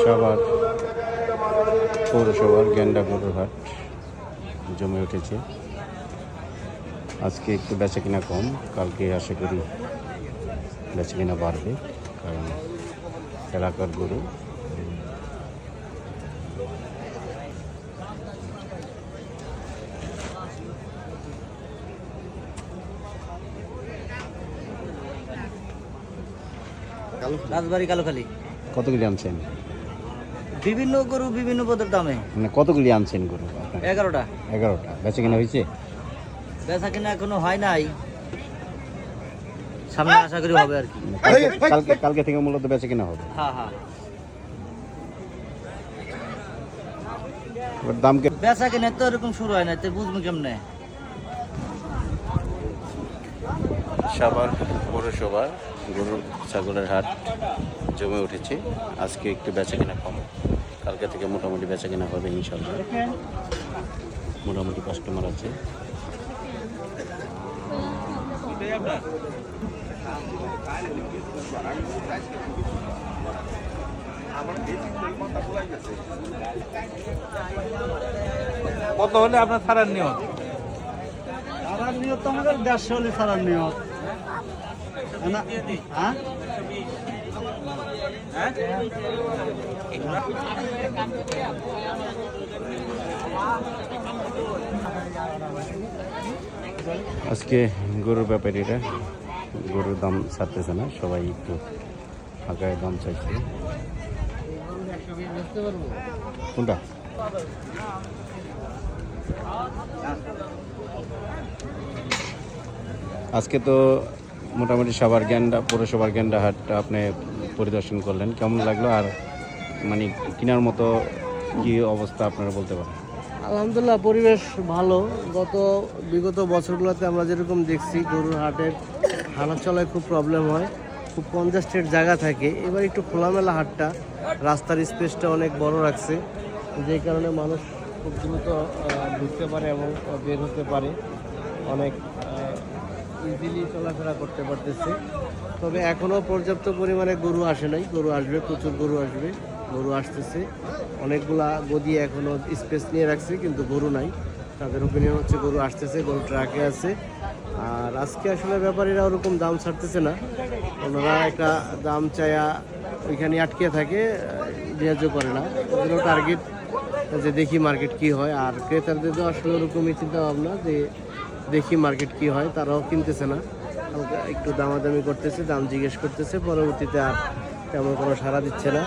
সবার পৌরসভার গেন্ডা গরুর হাট জমে উঠেছে। আজকে একটু বেচা কিনা কম কালকে আশা করি বেচা কিনা বাড়বে কারণ এলাকার গরু। রাজবাড়ি কালোখালি। কতগুলি আনছেন? বিভিন্ন গরু বিভিন্ন পদের দামে। মানে কতগুলি আনছেন গরু? এগারোটা। এগারোটা। বেচা কিনা হয়েছে? বেচা কিনা এখনও হয় নাই। সামনে আশা করি হবে আর কি। মানে কালকে- কালকে থেকে মূলত বেচা কিনা হবে। হ্যাঁ হ্যাঁ। দাম কে বেচা কিনা তো এরকম শুরু হয় না তো বুঝব কেমনে? সাভার পৌরসভার গরুর ছাগলের হাট জমে উঠেছে। আজকে একটু বেচা কিনা কম। কালকে থেকে মোটামুটি বেচা কিনা হবে ইনশাল্লাহ মোটামুটি কাস্টমার আছে। কত হলে আপনার ছাড়ার নিয়ম সারার নিয়ত আমাদের দেড়শো হলে সারার নিয়ত। হ্যাঁ? আজকে গরুর ব্যাপারীরা গরুর দাম ছাড়তেছে না, সবাই একটু ফাঁকায় দাম চাইছে। কোনটা? আজকে তো মোটামুটি সবার গ্যান্ডা পৌরসভার গ্যান্ডা হাটটা আপনি পরিদর্শন করলেন। কেমন লাগল? আর মানে কেনার মতো কি অবস্থা আপনারা বলতে পারেন? আলহামদুলিল্লাহ, পরিবেশ ভালো। গত বিগত বছরগুলোতে আমরা যেরকম দেখছি, গরুর হাটের হাঁটা চলায় খুব প্রবলেম হয়। খুব কনজাস্টেড জায়গা থাকে। এবার একটু খোলামেলা হাটটা, রাস্তার স্পেসটা অনেক বড় রাখছে। যে কারণে মানুষ খুব দ্রুত ঢুকতে পারে এবং বের হতে পারে। অনেক ইজিলি চলাফেরা করতে পারতেছে। তবে এখনও পর্যাপ্ত পরিমাণে গরু আসে নাই। গরু আসবে, প্রচুর গরু আসবে। গরু আসতেছে। অনেকগুলা গদি এখনও স্পেস নিয়ে রাখছে, কিন্তু গরু নাই। তাদের ওপিনিয়ন হচ্ছে গরু আসতেছে, গরু ট্রাকে আছে। আর আজকে আসলে ব্যাপারীরা ওরকম দাম ছাড়তেছে না। ওনারা একটা দাম চায়া ওইখানে আটকে থাকে, ন্যায্য করে না। ওদেরও টার্গেট যে দেখি মার্কেট কি হয়। আর ক্রেতাদেরও আসলে ওরকমই চিন্তা ভাবনা যে দেখি মার্কেট কি হয়, তারাও কিনতেছে না। হালকা একটু দামাদামি করতেছে দাম জিজ্ঞেস করতেছে পরবর্তীতে আর তেমন কোনো সাড়া দিচ্ছে না।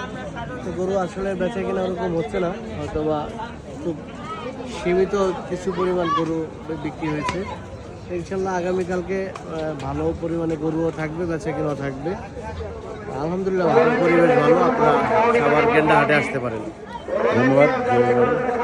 তো গরু আসলে বেচা কিনা ওরকম হচ্ছে না হয়তো বা খুব সীমিত কিছু পরিমাণ গরু বিক্রি হয়েছে। ইনশাল্লাহ আগামীকালকে ভালো পরিমাণে গরুও থাকবে বেচা কিনাও থাকবে। আলহামদুলিল্লাহ ভালো পরিবেশ ভালো আপনারা খাবার গেন্ডা হাটে আসতে পারেন। ধন্যবাদ যে-